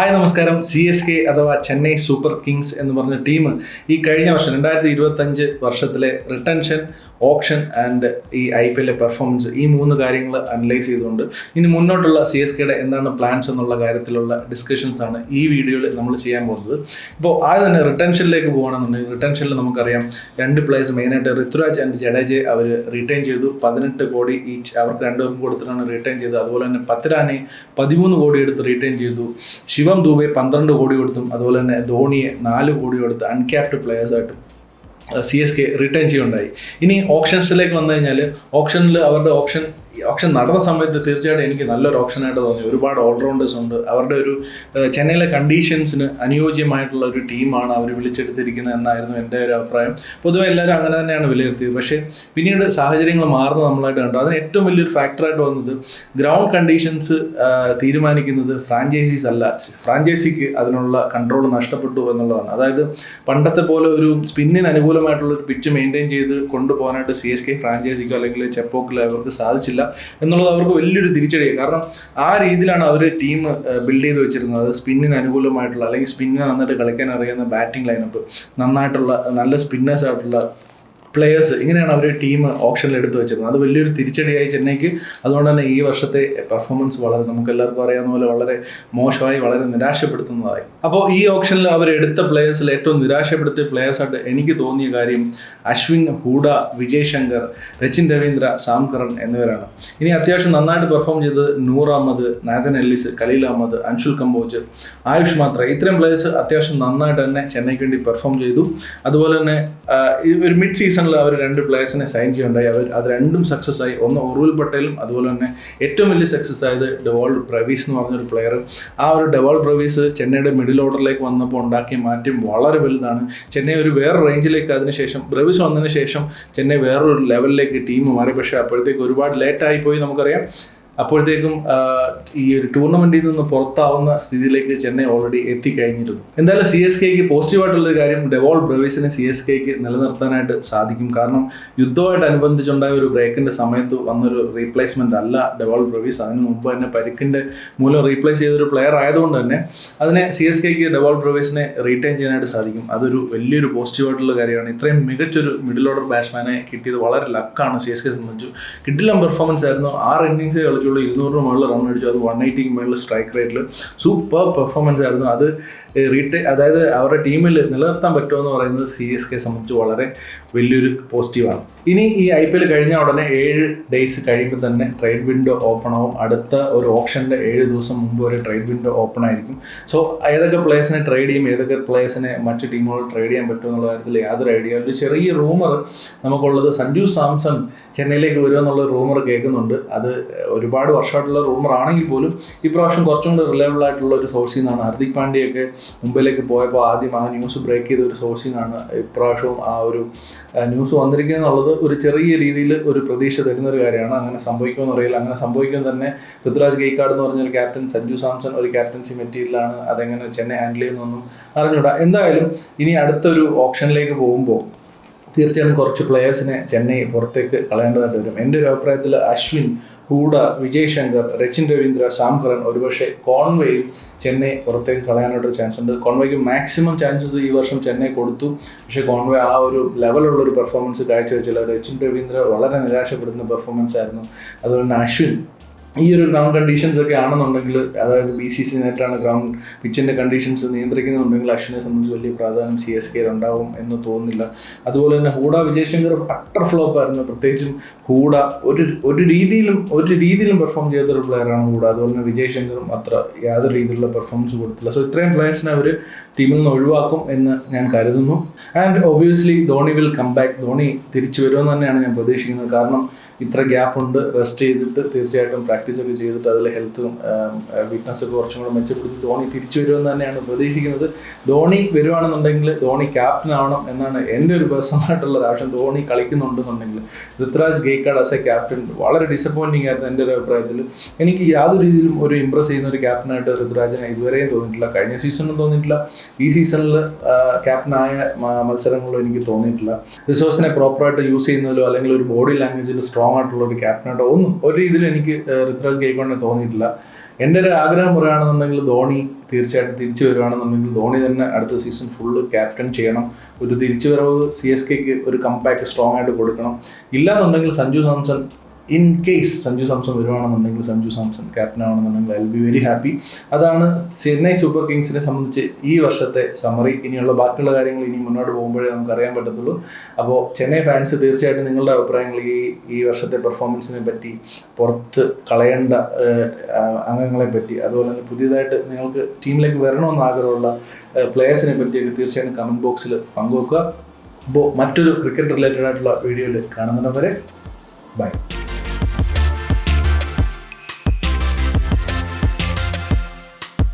Hi നമസ്കാരം. C S K അഥവാ Chennai super Kings എന്ന് പറഞ്ഞ ടീം ഈ കഴിഞ്ഞ വർഷം രണ്ടായിരത്തി ഇരുപത്തഞ്ച് വർഷത്തിലെ റിട്ടൻഷൻ ഓപ്ഷൻ ആൻഡ് ഈ ഐ പി എല്ലിലെ പെർഫോമൻസ് ഈ മൂന്ന് കാര്യങ്ങൾ അനലൈസ് ചെയ്തുകൊണ്ട് ഇനി മുന്നോട്ടുള്ള സി എസ് കെയുടെ എന്താണ് പ്ലാൻസ് എന്നുള്ള കാര്യത്തിലുള്ള ഡിസ്കഷൻസ് ആണ് ഈ വീഡിയോയിൽ നമ്മൾ ചെയ്യാൻ പോകുന്നത്. ഇപ്പോൾ ആദ്യം തന്നെ റിട്ടൻഷനിലേക്ക് പോകുകയാണെന്നുണ്ടെങ്കിൽ റിട്ടൻഷനിൽ നമുക്കറിയാം രണ്ട് പ്ലേയേഴ്സ് മെയിനായിട്ട് ഋതുരാജ് ആൻഡ് ജഡേജയെ അവർ റിട്ടേൺ ചെയ്തു. പതിനെട്ട് കോടി ഈച്ച് അവർക്ക് രണ്ടുപേർക്കും കൊടുത്തിട്ടാണ് റിട്ടേൺ ചെയ്തത്. അതുപോലെ തന്നെ പത്തിരാനെ പതിമൂന്ന് കോടി എടുത്ത് റിട്ടേൺ ചെയ്തു. ശിവം ദൂബെ പന്ത്രണ്ട് കോടി കൊടുത്തും അതുപോലെ തന്നെ ധോണിയെ നാല് കോടി കൊടുത്ത് അൺക്യാപ്ഡ് പ്ലെയേഴ്സായിട്ടും സി എസ് കെ റിട്ടേൺ ചെയ്യുണ്ടായി ഇനി ഓപ്ഷൻസിലേക്ക് വന്നു കഴിഞ്ഞാൽ ഓപ്ഷനിൽ അവരുടെ ഓപ്ഷൻ ഓപ്ഷൻ നടന്ന സമയത്ത് തീർച്ചയായിട്ടും എനിക്ക് നല്ലൊരു ഓപ്ഷനായിട്ട് തോന്നി. ഒരുപാട് ഓൾറൗണ്ടേഴ്സ് ഉണ്ട്. അവരുടെ ഒരു ചെന്നൈയിലെ കണ്ടീഷൻസിന് അനുയോജ്യമായിട്ടുള്ള ഒരു ടീമാണ് അവർ വിളിച്ചെടുത്തിരിക്കുന്നത് എന്നായിരുന്നു എന്റെ ഒരു അഭിപ്രായം. പൊതുവെ എല്ലാവരും അങ്ങനെ തന്നെയാണ് വിലയിരുത്തിയത്. പക്ഷേ പിന്നീട് സാഹചര്യങ്ങൾ മാറുന്നത് നമ്മളായിട്ട് കണ്ടു. അതിന് ഏറ്റവും വലിയൊരു ഫാക്ടറായിട്ട് വന്നത് ഗ്രൗണ്ട് കണ്ടീഷൻസ് തീരുമാനിക്കുന്നത് ഫ്രാഞ്ചൈസീസ് അല്ല. ഫ്രാഞ്ചൈസിക്ക് അതിനുള്ള കൺട്രോൾ നഷ്ടപ്പെട്ടു എന്നുള്ളതാണ്. അതായത് പണ്ടത്തെ പോലെ ഒരു സ്പിന്നിന് അനുകൂലമായിട്ടുള്ള ഒരു പിച്ച് മെയിന്റെയിൻ ചെയ്ത് കൊണ്ടുപോകാനായിട്ട് സി എസ് കെ ഫ്രാഞ്ചൈസിക്കോ അല്ലെങ്കിൽ ചെപ്പോക്കിലോ അവർക്ക് സാധിച്ചില്ല. എന്നുള്ളത് അവർക്ക് വലിയൊരു തിരിച്ചടിയായി. കാരണം ആ രീതിയിലാണ് അവർ ടീം ബിൽഡ് ചെയ്ത് വെച്ചിരുന്നത്. സ്പിന്നിന് അനുകൂലമായിട്ടുള്ള അല്ലെങ്കിൽ സ്പിന്നിന് നന്നായിട്ട് കളിക്കാൻ അറിയുന്ന ബാറ്റിംഗ് ലൈനപ്പ് നന്നായിട്ടുള്ള നല്ല സ്പിന്നേഴ്സ് ആയിട്ടുള്ള പ്ലേയേഴ്സ് ഇങ്ങനെയാണ് അവർ ടീം ഓപ്ഷനിൽ എടുത്തു വെച്ചിരുന്നത്. അത് വലിയൊരു തിരിച്ചടിയായി ചെന്നൈക്ക്. അതുകൊണ്ട് തന്നെ ഈ വർഷത്തെ പെർഫോമൻസ് വളരെ നമുക്ക് എല്ലാവർക്കും അറിയാവുന്ന പോലെ വളരെ മോശമായി വളരെ നിരാശപ്പെടുത്തുന്നതായി. അപ്പോൾ ഈ ഓപ്ഷനിൽ അവർ എടുത്ത പ്ലെയേഴ്സിൽ ഏറ്റവും നിരാശപ്പെടുത്തിയ പ്ലെയേഴ്സായിട്ട് എനിക്ക് തോന്നിയ കാര്യം അശ്വിൻ ഹൂഡ വിജയ് ശങ്കർ രച്ചിൻ രവീന്ദ്ര സാം കറൻ എന്നിവരാണ്. ഇനി അത്യാവശ്യം നന്നായിട്ട് പെർഫോം ചെയ്തത് നൂർ അഹമ്മദ് നാഥൻ എല്ലിസ് കലീൽ അഹമ്മദ് അൻഷുൽ കമ്പോജ് ആയുഷ് മാത്ര. ഇത്രയും പ്ലെയേഴ്സ് അത്യാവശ്യം നന്നായിട്ട് തന്നെ ചെന്നൈക്ക് വേണ്ടി പെർഫോം ചെയ്തു. അതുപോലെ തന്നെ ഒരു മിഡ് സീസണിൽ അവർ രണ്ട് പ്ലേയേഴ്സിനെ സൈൻ ചെയ്യുണ്ടായി. അവർ അത് രണ്ടും സക്സസ് ആയി. ഒന്ന് ഉറുവിൽ പട്ടേലും അതുപോലെ തന്നെ ഏറ്റവും വലിയ സക്സസ് ആയത് ഡെവോൾ പ്രവീസ് എന്ന് പറഞ്ഞൊരു പ്ലെയർ ആ ഒരു ഡെവോൾ പ്രവീസ് ചെന്നൈയുടെ മിഡിൽ ഓർഡറിലേക്ക് വന്നപ്പോൾ ഉണ്ടാക്കിയ മാറ്റം വളരെ വലുതാണ്. ചെന്നൈ ഒരു വേറെ റേഞ്ചിലേക്ക് അതിനുശേഷം ബ്രവീസ് വന്നതിന് ശേഷം ചെന്നൈ വേറൊരു ലെവലിലേക്ക് ടീം മാറി. പക്ഷേ അപ്പോഴത്തേക്ക് ഒരുപാട് ലേറ്റായി പോയി നമുക്കറിയാം. അപ്പോഴത്തേക്കും ഈ ഒരു ടൂർണമെന്റിൽ നിന്ന് പുറത്താവുന്ന സ്ഥിതിയിലേക്ക് ചെന്നൈ ഓൾറെഡി എത്തിക്കഴിഞ്ഞിരുന്നു. എന്തായാലും സി എസ് കെക്ക് പോസിറ്റീവായിട്ടുള്ള ഒരു കാര്യം ഡെവോൾ ബ്രവേഴ്സിനെ സി എസ് കെക്ക് നിലനിർത്താനായിട്ട് സാധിക്കും. കാരണം യുദ്ധമായിട്ട് അനുബന്ധിച്ചുണ്ടായ ഒരു ബ്രേക്കിന്റെ സമയത്ത് വന്നൊരു റീപ്ലേസ്മെന്റ് അല്ല ഡെവോൾ ബ്രവീസ് അതിന് മുമ്പ് തന്നെ പരിക്കിന്റെ മൂലം റീപ്ലേസ് ചെയ്തൊരു പ്ലെയർ ആയതുകൊണ്ട് തന്നെ അതിനെ സി എസ് കെക്ക് ഡെവോൾ ബ്രവേഴ്സിനെ റീറ്റൈൻ ചെയ്യാനായിട്ട് സാധിക്കും. അതൊരു വലിയൊരു പോസിറ്റീവായിട്ടുള്ള കാര്യമാണ്. ഇത്രയും മികച്ചൊരു മിഡിൽ ഓർഡർ ബാറ്റ്സ്മാനെ കിട്ടിയത് വളരെ ലക്കാണ് സി എസ് കെ സംബന്ധിച്ചു. കിഡിലം പെർഫോമൻസ് ആയിരുന്നു. ആറ് ഇന്നിങ്സ് കളിച്ചുള്ളൂ ഇരുന്നൂറിന് മുകളിൽ റൺ അടിച്ചു. അത് വൺ എയ്റ്റിക്ക് മുകളിൽ സ്ട്രൈക്ക് റേറ്റിൽ സൂപ്പർ പെർഫോമൻസ് ആയിരുന്നു. അത് റീറ്റെ അതായത് അവരുടെ ടീമിൽ നിലനിർത്താൻ പറ്റുമെന്ന് പറയുന്നത് സി എസ് കെ സംബന്ധിച്ച് വളരെ വലിയൊരു പോസിറ്റീവാണ് ഇനി ഈ ഐ പി എൽ കഴിഞ്ഞ ഉടനെ ഏഴ് ഡേയ്സ് കഴിയുമ്പോൾ തന്നെ ട്രേഡ് വിൻഡോ ഓപ്പൺ ആവും. അടുത്ത ഒരു ഓപ്ഷന്റെ ഏഴ് ദിവസം മുമ്പ് വരെ ട്രേഡ് വിൻഡോ ഓപ്പൺ ആയിരിക്കും. സോ ഏതൊക്കെ പ്ലേയേഴ്സിനെ ട്രേഡ് ചെയ്യും ഏതൊക്കെ പ്ലേയേഴ്സിനെ മറ്റ് ടീമുകൾ ട്രേഡ് ചെയ്യാൻ പറ്റും എന്നുള്ള കാര്യത്തിൽ യാതൊരു ഐഡിയ ഒരു ചെറിയ റൂമർ നമുക്കുള്ളത് സഞ്ജു സാംസൺ ചെന്നൈയിലേക്ക് വരുമെന്നുള്ള റൂമർ കേൾക്കുന്നുണ്ട്. അത് ഒരുപാട് വർഷമായിട്ടുള്ള റൂമർ ആണെങ്കിൽ പോലും ഇപ്രാവശ്യം കുറച്ചും കൂടി റിലയബിൾ ആയിട്ടുള്ള ഒരു സോഴ്സിൽ നിന്നാണ് ഹർദിക് പാണ്ഡ്യയൊക്കെ മുംബൈയിലേക്ക് പോയപ്പോൾ ആദ്യം ആ ന്യൂസ് ബ്രേക്ക് ചെയ്ത ഒരു സോഴ്സിൽ നിന്നാണ് ഇപ്രാവശ്യവും ആ ഒരു ന്യൂസ് വന്നിരിക്കുന്നത് എന്നുള്ളത് ഒരു ചെറിയ രീതിയിൽ ഒരു പ്രതീക്ഷ തരുന്ന ഒരു കാര്യമാണ്. അങ്ങനെ സംഭവിക്കുമെന്ന് അറിയില്ല. അങ്ങനെ സംഭവിക്കും തന്നെ ഋതുരാജ് ഗെയ്ക്കാട് എന്ന് പറഞ്ഞ ഒരു ക്യാപ്റ്റൻ സഞ്ജു സാംസൺ ഒരു ക്യാപ്റ്റൻസി മെറ്റീരിയലാണ് അതെങ്ങനെ ചെന്നൈ ഹാൻഡിൽ ചെയ്യുന്നൊന്നും അറിഞ്ഞൂടാ എന്തായാലും ഇനി അടുത്തൊരു ഓപ്ഷനിലേക്ക് പോകുമ്പോൾ തീർച്ചയായും കുറച്ച് പ്ലെയേഴ്സിനെ ചെന്നൈ പുറത്തേക്ക് കളയേണ്ടതായിട്ട് വരും. എന്റെ ഒരു അഭിപ്രായത്തിൽ അശ്വിൻ ഹൂഡ വിജയ് ശങ്കർ രച്ചിൻ രവീന്ദ്ര ശാംകരൻ ഒരുപക്ഷെ കോൺവേയും ചെന്നൈ പുറത്തേക്ക് കളയാനായിട്ടൊരു ചാൻസ് ഉണ്ട്. കോൺവേക്ക് മാക്സിമം ചാൻസസ് ഈ വർഷം ചെന്നൈ കൊടുത്തു. പക്ഷേ കോൺവേ ആ ഒരു ലെവലുള്ള ഒരു പെർഫോമൻസ് കാഴ്ചവെച്ചില്ല രച്ചിൻ രവീന്ദ്ര വളരെ നിരാശപ്പെടുന്ന പെർഫോമൻസ് ആയിരുന്നു. അതുപോലെ തന്നെ അശ്വിൻ ഈ ഒരു ഗ്രൗണ്ട് കണ്ടീഷൻസ് ഒക്കെ ആണെന്നുണ്ടെങ്കിൽ അതായത് ബി സി സി നെറ്റാണ് ഗ്രൗണ്ട് പിച്ചിന്റെ കണ്ടീഷൻസ് നിയന്ത്രിക്കുന്നുണ്ടെങ്കിൽ അശ്വിനെ സംബന്ധിച്ച് വലിയ പ്രാധാന്യം സി എസ് കെയിൽ ഉണ്ടാവും എന്ന് തോന്നുന്നില്ല. അതുപോലെ തന്നെ ഹൂഡ വിജയശങ്കർ പട്ടർ ഫ്ലോപ്പ് ആയിരുന്നു. പ്രത്യേകിച്ചും ഹൂഡ ഒരു ഒരു രീതിയിലും ഒരു രീതിയിലും പെർഫോം ചെയ്തൊരു പ്ലെയറാണ് ഹൂഡ. അതുപോലെ തന്നെ വിജയശങ്കറും അത്ര യാതൊരു രീതിയിലുള്ള പെർഫോമൻസ് കൊടുത്തില്ല സോ ഇത്രയും പ്ലെയേഴ്സിനെ അവർ ടീമിൽ നിന്ന് ഒഴിവാക്കും എന്ന് ഞാൻ കരുതുന്നു. And obviously Dhoni will come back Dhoni തിരിച്ചു വരുമെന്ന് തന്നെയാണ് ഞാൻ പ്രതീക്ഷിക്കുന്നത്. കാരണം ഇത്ര ഗ്യാപ്പ് ഉണ്ട് റെസ്റ്റ് ചെയ്തിട്ട് തീർച്ചയായിട്ടും പ്രാക്ടീസ് ഒക്കെ ചെയ്തിട്ട് അതിൽ ഹെൽത്തും വീക്ക്നസ് ഒക്കെ കുറച്ചും കൂടെ മെച്ചപ്പെടുത്തി ധോണി തിരിച്ചു വരുമെന്ന് തന്നെയാണ് പ്രതീക്ഷിക്കുന്നത് ധോണി വരുവാണെന്നുണ്ടെങ്കിൽ ധോണി ക്യാപ്റ്റൻ ആവണം എന്നാണ് എന്റെ ഒരു പേഴ്സണലായിട്ടുള്ള ഒരു ആവശ്യം. Dhoni കളിക്കുന്നുണ്ടെന്നുണ്ടെങ്കിൽ. Ruturaj Gaikwad as a captain വളരെ ഡിസപ്പോയിന്റിംഗ് ആയിരുന്നു എന്റെ ഒരു അഭിപ്രായത്തിൽ. എനിക്ക് യാതൊരു രീതിയിലും ഒരു ഇമ്പ്രസ് ചെയ്യുന്ന ഒരു ക്യാപ്റ്റനായിട്ട് ഋതുരാജിനെ ഇതുവരെയും തോന്നിയിട്ടില്ല. കഴിഞ്ഞ സീസണിലും തോന്നിയിട്ടില്ല. ഈ സീസണിൽ ക്യാപ്റ്റനായ മത്സരങ്ങളിലും എനിക്ക് തോന്നിയിട്ടില്ല. റിസോഴ്സിനെ പ്രോപ്പറായിട്ട് യൂസ് ചെയ്യുന്നതിലോ അല്ലെങ്കിൽ ഒരു ബോഡി ലാംഗ്വേജിൽ സ്ട്രോങ് ആയിട്ടുള്ള ഒരു ക്യാപ്റ്റനായിട്ടോ ഒന്നും ഒരു രീതിയിൽ എനിക്ക് ഋതുരാജ് ഗെയ്ക്കോണിനെ തോന്നിയിട്ടില്ല. എന്റെ ഒരു ആഗ്രഹം പറയുകയാണെന്നുണ്ടെങ്കിൽ ധോണി തീർച്ചയായിട്ടും തിരിച്ചു വരുവാണെന്നുണ്ടെങ്കിൽ ധോണി തന്നെ അടുത്ത സീസൺ ഫുള്ള് ക്യാപ്റ്റൻ ചെയ്യണം. ഒരു തിരിച്ചുവരവ് സി എസ് കെക്ക് ഒരു കമ്പാക്ക് സ്ട്രോങ് ആയിട്ട് കൊടുക്കണം. ഇല്ലാന്നുണ്ടെങ്കിൽ സഞ്ജു സാംസൺ ഇൻ കേസ് സഞ്ജു സാംസൺ വരുവാണെന്നുണ്ടെങ്കിൽ സഞ്ജു സാംസൺ ക്യാപ്റ്റൻ ആവണമെന്നുണ്ടെങ്കിൽ ഐ ബി വെരി ഹാപ്പി. അതാണ് ചെന്നൈ സൂപ്പർ കിങ്സിനെ സംബന്ധിച്ച് ഈ വർഷത്തെ സമറി ഇനിയുള്ള ബാക്കിയുള്ള കാര്യങ്ങൾ ഇനി മുന്നോട്ട് പോകുമ്പോഴേ നമുക്ക് അറിയാൻ പറ്റത്തുള്ളൂ. അപ്പോൾ ചെന്നൈ ഫാൻസ് തീർച്ചയായിട്ടും നിങ്ങളുടെ അഭിപ്രായങ്ങൾ ഈ ഈ വർഷത്തെ പെർഫോമൻസിനെ പറ്റി പുറത്ത് കളയേണ്ട അംഗങ്ങളെ പറ്റി അതുപോലെ തന്നെ പുതിയതായിട്ട് നിങ്ങൾക്ക് ടീമിലേക്ക് വരണമെന്ന് ആഗ്രഹമുള്ള പ്ലേയേഴ്സിനെ പറ്റിയൊക്കെ തീർച്ചയായിട്ടും കമന്റ് ബോക്സിൽ പങ്കുവെക്കുക. അപ്പോൾ മറ്റൊരു ക്രിക്കറ്റ് റിലേറ്റഡ് ആയിട്ടുള്ള വീഡിയോയിൽ കാണുന്നവരെ ബൈ